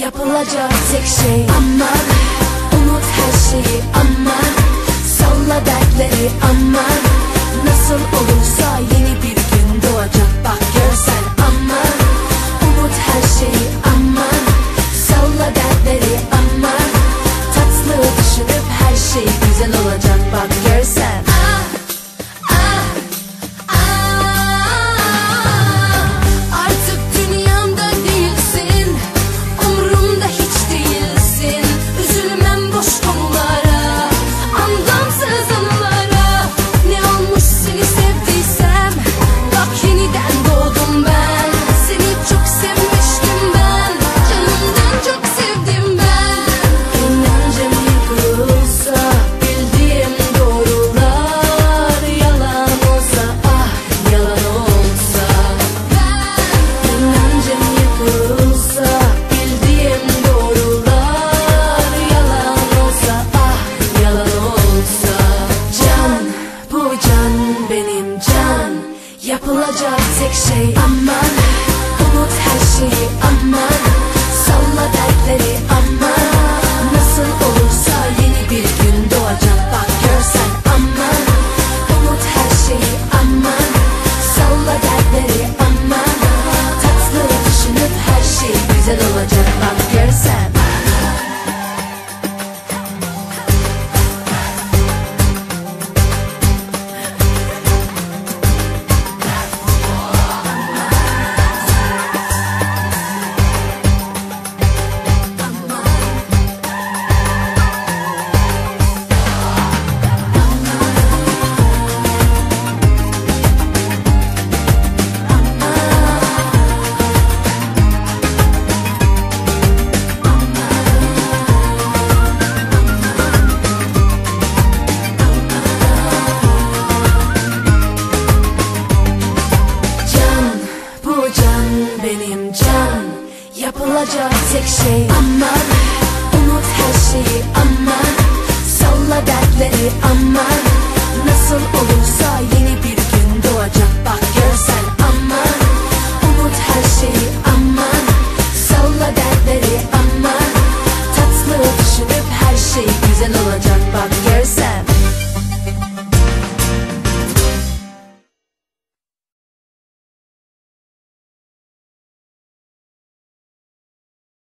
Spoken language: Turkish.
Yapılacak tek şey aman Unut her şeyi aman Salla dertleri aman Nasıl olursa Yapılacak tek şey aman olacak tek şey Aman. Unut her şeyi aman. Salla dertleri aman. Nasıl olursa yeni bir gün doğacak. Bak görsen aman. Unut her şeyi aman. Salla dertleri aman. Tatlı düşünüp her şey güzel olacak. Bak görsen